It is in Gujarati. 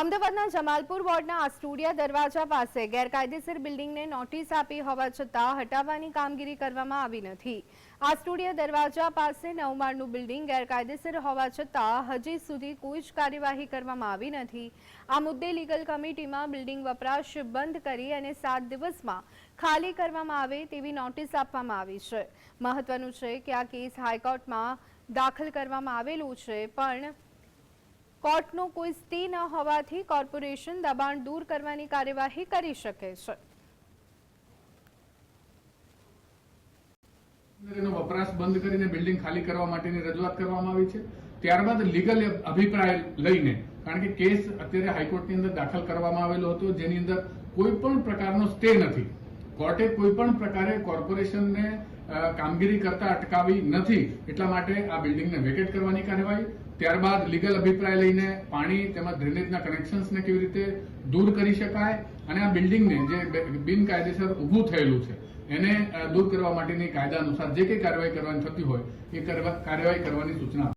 અમદાવાદના જમાલપુર વોર્ડના આસ્ટુડિયા દરવાજા પાસે ગેરકાયદેસર બિલ્ડિંગને નોટિસ આપી હોવા છતાં હટાવવાની કામગીરી કરવામાં આવી નથી. આસ્ટુડિયા દરવાજા પાસે નવ માળનું બિલ્ડિંગ ગેરકાયદેસર હોવા છતાં હજી સુધી કોઈ જ કાર્યવાહી કરવામાં આવી નથી. આ મુદ્દે લીગલ કમિટીમાં બિલ્ડિંગ વપરાશ બંધ કરી અને સાત દિવસમાં ખાલી કરવામાં આવે તેવી નોટિસ આપવામાં આવી છે. મહત્વનું છે કે આ કેસ હાઈકોર્ટમાં દાખલ કરવામાં આવેલું છે, પણ કોર્ટનો કોઈ સ્ટે ન હોવાથી કોર્પોરેશન દબાણ દૂર કરવાની કાર્યવાહી કરી શકે છે. વપરાશ બંધ કરીને બિલ્ડિંગ ખાલી કરવા માટેની રજૂઆત કરવામાં આવી છે. ત્યારબાદ લીગલ અભિપ્રાય લઈને, કારણ કે કેસ અત્યારે હાઈકોર્ટની અંદર દાખલ કરવામાં આવેલો હતો, જેની અંદર કોઈ પણ પ્રકારનો સ્ટે નથી. કોર્ટે કોઈ પણ પ્રકારે કોર્પોરેશનને કામગીરી કરતા અટકાવી નથી. એટલા માટે આ બિલ્ડિંગને વેકેટ કરવાની કાર્યવાહી. ત્યારબાદ લીગલ અભિપ્રાય લઈને પાણી તેમજ ડ્રેનેજના કનેક્શન્સને કેવી રીતે દૂર કરી શકાય અને આ બિલ્ડિંગને જે બિનકાયદેસર ઊભું થયેલું છે, એને દૂર કરવા માટેની કાયદા અનુસાર જે કંઈ કાર્યવાહી કરવાની થતી હોય એ કાર્યવાહી કરવાની સૂચના